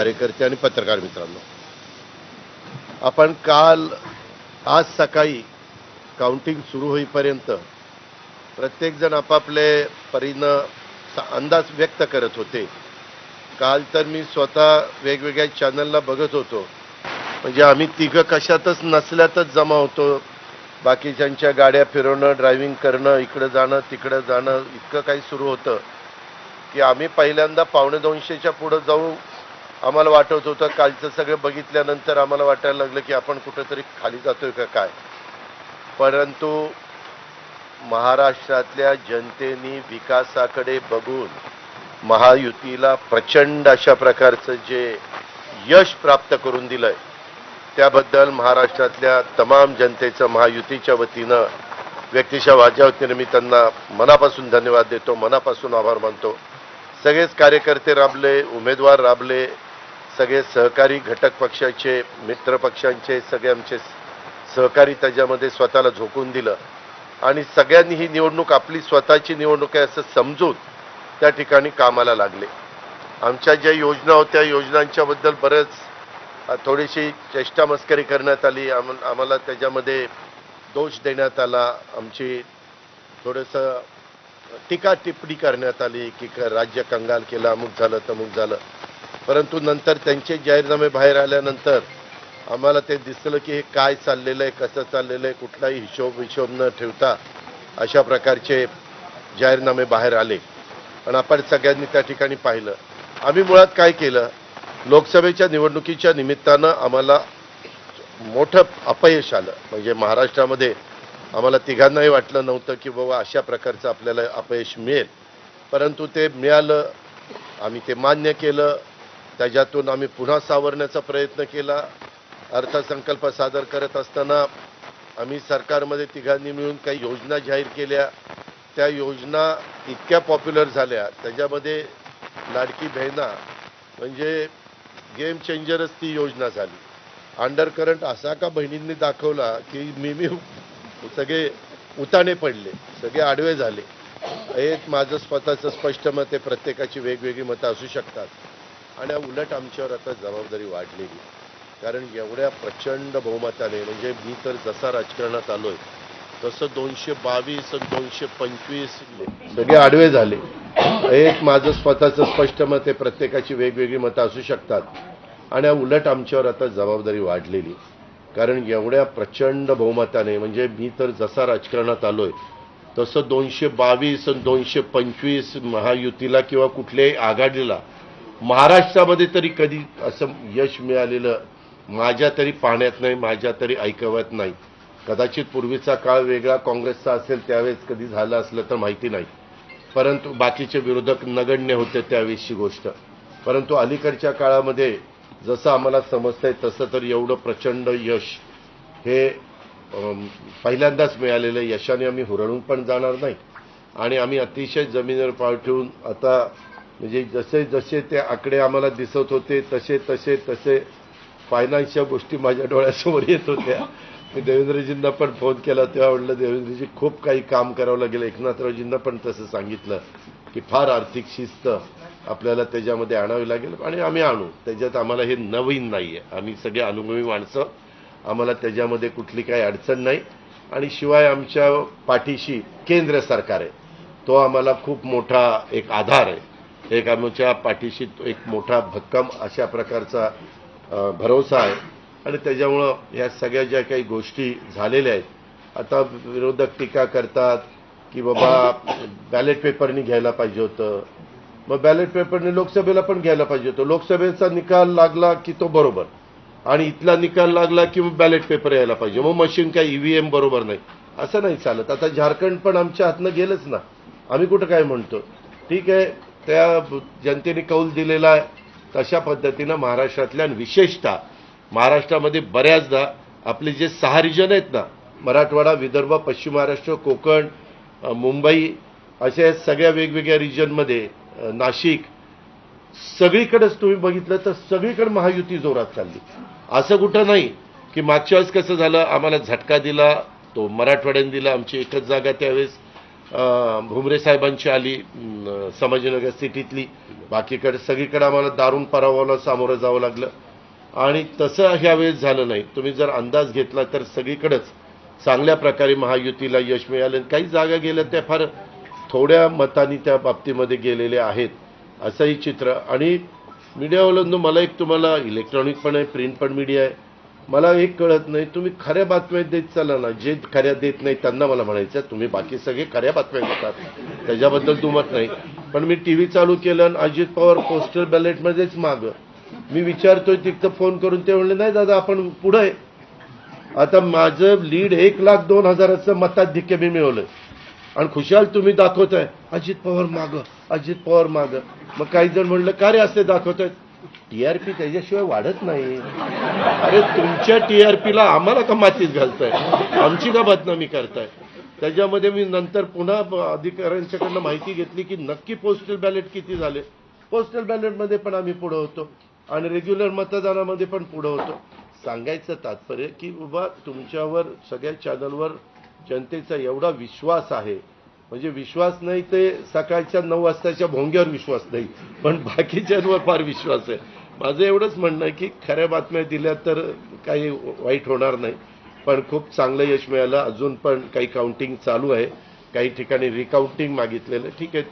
कार्यकर्ते आणि पत्रकार मित्रांनो. आपण काल आज सकाळी काउंटिंग सुरू होईपर्यंत प्रत्येकजण आपापले परीनं अंदाज व्यक्त करत होते. काल तर मी स्वतः वेगवेगळ्या चॅनलला बघत होतो. म्हणजे आम्ही तिघं कशातच नसल्यातच जमा होतो. बाकीच्यांच्या गाड्या फिरवणं ड्रायव्हिंग करणं इकडं जाणं तिकडं जाणं इतकं काही सुरू होतं. की आम्ही पहिल्यांदा पावणे दोनशेच्या पुढं जाऊ आम्हाला वाटत होतं कालचं सगळं बघितल्यानंतर आम्हाला वाटायला लागलं की आपण कुठंतरी खाली जातोय का काय? परंतु महाराष्ट्रातल्या जनतेने विकासाकडे बघून महायुतीला प्रचंड अशा प्रकारचं जे यश प्राप्त करून दिलंय त्याबद्दल महाराष्ट्रातल्या तमाम जनतेचं महायुतीच्या वतीनं व्यक्तीच्या माझ्या वतीनं मी त्यांना मनापासून धन्यवाद देतो मनापासून आभार मानतो. सगळेच कार्यकर्ते राबले उमेदवार राबले सगळे सहकारी घटक पक्षाचे मित्र पक्षांचे सगळे आमचे सहकारी त्याच्यामध्ये स्वतःला झोकून दिलं. आणि सगळ्यांनी ही निवडणूक आपली स्वतःची निवडणूक आहे असं समजून त्या ठिकाणी कामाला लागले. आमच्या ज्या योजना होत्या योजनांच्याबद्दल बरंच थोडीशी चेष्टा मस्करी करण्यात आली. आम आम्हाला त्याच्यामध्ये दोष देण्यात आला. आमची थोडंसं टीका टिप्पणी करण्यात आली की क- राज्य कंगाल केलं अमुक झालं तमुक झालं. परंतु नंतर त्यांचे जाहीरनामे बाहेर आल्यानंतर आम्हाला ते दिसलं की हे काय चाललेलं आहे कसं चाललेलं आहे कुठलाही हिशोब हिशोब न ठेवता अशा प्रकारचे जाहीरनामे बाहेर आले. आणि आपण सगळ्यांनी त्या ठिकाणी पाहिलं. आम्ही मुळात काय केलं? लोकसभेच्या निवडणुकीच्या निमित्तानं आम्हाला मोठं अपयश आलं. म्हणजे महाराष्ट्रामध्ये आम्हाला तिघांनाही वाटलं नव्हतं की बाबा अशा प्रकारचं आपल्याला अपयश मिळेल. परंतु ते मिळालं. आम्ही ते मान्य केलं. त्याच्यातून आम्ही पुन्हा सावरण्याचा प्रयत्न केला. अर्थसंकल्प सादर करत असताना आम्ही सरकारमध्ये तिघांनी मिळून काही योजना जाहीर केल्या. त्या योजना इतक्या पॉप्युलर झाल्या. त्याच्यामध्ये लाडकी बहिणा म्हणजे गेम चेंजरच ती योजना झाली. अंडर करंट असा का बहिणींनी दाखवला की मी मी सगळे उताणे पडले सगळे आडवे झाले. एक माझं स्वतःचं स्पष्ट मत आहे. प्रत्येकाची वेगवेगळी मतं असू शकतात. आणि उलट आमच्यावर आता जबाबदारी वाढलेली. कारण एवढ्या प्रचंड बहुमताने म्हणजे मी तर जसा राजकारणात आलोय तसं दोनशे बावीस आणि दोनशे पंचवीस सगळे आडवे झाले. एक माझं स्वतःचं स्पष्ट मत आहे प्रत्येकाची वेगवेगळी मतं असू शकतात. आणि उलट आमच्यावर आता जबाबदारी वाढलेली. कारण एवढ्या प्रचंड बहुमताने म्हणजे मी तर जसा राजकारणात आलोय तसं दोनशे बावीस आणि दोनशे पंचवीस महायुतीला किंवा कुठल्याही आघाडीला महाराष्ट्रामध्ये तरी कधी असं यश मिळालेलं माझ्या तरी पाहण्यात नाही माझ्या तरी ऐकवत नाही. कदाचित पूर्वीचा काळ वेगळा काँग्रेसचा असेल त्यावेळेस कधी झालं असलं तर माहिती नाही. परंतु बाकीचे विरोधक नगण्य होते त्यावेळेसची गोष्ट. परंतु अलीकडच्या काळामध्ये जसं आम्हाला समजतंय तसं तर एवढं प्रचंड यश हे पहिल्यांदाच मिळालेलं यशाने आम्ही हुरळून पण जाणार नाही. आणि आम्ही अतिशय जमिनीवर पाव ठेवून आता म्हणजे जसे जसे ते आकडे आम्हाला दिसत होते तसे तसे तसे फायनान्सच्या गोष्टी माझ्या डोळ्यासमोर येत होत्या. मी देवेंद्रजींना पण फोन केला तेव्हा म्हटलं देवेंद्रजी खूप काही काम करावं लागेल. एकनाथरावजींना पण तसं सांगितलं की फार आर्थिक शिस्त आपल्याला त्याच्यामध्ये आणावी लागेल आणि आम्ही आणू. त्याच्यात आम्हाला हे नवीन नाही आहे आम्ही सगळे अनुभवी माणसं. आम्हाला त्याच्यामध्ये कुठली काही अडचण नाही. आणि शिवाय आमच्या पाठीशी केंद्र सरकार आहे. तो आम्हाला खूप मोठा एक आधार आहे. एक आमच्या पाठीशी एक मोठा भक्कम अशा प्रकारचा भरोसा आहे. आणि त्याच्यामुळं ह्या सगळ्या ज्या काही गोष्टी झालेल्या आहेत आता विरोधक टीका करतात की बाबा बॅलेट पेपरनी घ्यायला पाहिजे होतं. मग बॅलेट पेपरने लोकसभेला पण घ्यायला पाहिजे होतं. लोकसभेचा निकाल लागला की तो बरोबर. आणि इथला निकाल लागला की मग बॅलेट पेपर यायला पाहिजे. मग मशीन काय ईव्हीएम बरोबर नाही. असं नाही चालत. आता झारखंड पण आमच्या हातनं गेलंच ना. आम्ही कुठं काय म्हणतो? ठीक आहे. त्या जनतेने कौल दिलेला आहे. तशा पद्धतीनं महाराष्ट्रातल्या विशेषतः महाराष्ट्रामध्ये बऱ्याचदा आपले जे सहा रिजन आहेत ना मराठवाडा विदर्भ पश्चिम महाराष्ट्र कोकण मुंबई अशा सगळ्या वेगवेगळ्या रिजनमध्ये नाशिक सगळीकडेच तुम्ही बघितलं तर सगळीकडे महायुती जोरात चालली. असं कुठं नाही की मागच्या वेळेस कसं झालं आम्हाला झटका दिला तो मराठवाड्याने दिला आमची एकच जागा त्यावेळेस. भुमरे साहेबांची आली अं, संभाजीनगर सिटीतली. बाकीकडे सगळीकडे आम्हाला दारुण पराभवाला सामोरं जावं लागलं. आणि तसं ह्यावेळेस झालं नाही. तुम्ही जर अंदाज घेतला तर सगळीकडंच चांगल्या प्रकारे महायुतीला यश मिळालं. आणि काही जागा गेल्या त्या फार थोड्या मतांनी त्या बाबतीमध्ये गेलेले आहेत असंही चित्र. आणि मीडियावाल्यांनो मला एक तुम्हाला इलेक्ट्रॉनिक पण आहे प्रिंट पण मीडिया आहे. मला एक कळत नाही तुम्ही खऱ्या बातम्या देत चाला ना. जे खऱ्या देत नाही त्यांना मला म्हणायचं तुम्ही बाकी सगळे खऱ्या बातम्या देतात. त्याच्याबद्दल दुमत नाही. पण मी टी व्ही चालू केलं आणि अजित पवार पोस्टल बॅलेटमध्येच मागं. मी विचारतोय तिथं फोन करून ते म्हणले नाही दादा आपण पुढं आहे. आता माझं लीड एक लाख दोन हजाराचं मताधिक्य मी मिळवलंय. आणि खुशाल तुम्ही दाखवताय अजित पवार माग अजित पवार माग. मग काही जण म्हणलं का रे असे दाखवतायत? टीआरपी त्याच्याशिवाय वाढत नाही. अरे तुमच्या टीआरपीला आम्हाला का मातीत घालताय? आमची का बदनामी करताय? त्याच्यामध्ये मी नंतर पुन्हा अधिकाऱ्यांच्याकडनं माहिती घेतली की नक्की पोस्टल बॅलेट किती झाले. पोस्टल बॅलेटमध्ये पण आम्ही पुढं होतो. आणि रेग्युलर मतदानामध्ये पण पुढं होतो. सांगायचं तात्पर्य की बाबा तुमच्यावर सगळ्या चॅनलवर जनतेचा एवढा विश्वास आहे म्हणजे विश्वास नाही ते सकाळच्या नऊ वाजताच्या भोंग्यावर विश्वास नाही पण बाकीच्यांवर फार विश्वास आहे. माझं एवढंच म्हणणं आहे की खऱ्या बातम्या दिल्या तर काही वाईट होणार नाही पण खूप चांगलं यश मिळालं. अजून पण काही काउंटिंग चालू आहे. काही ठिकाणी रिकाउंटिंग मागितलेलं. ठीक आहे तो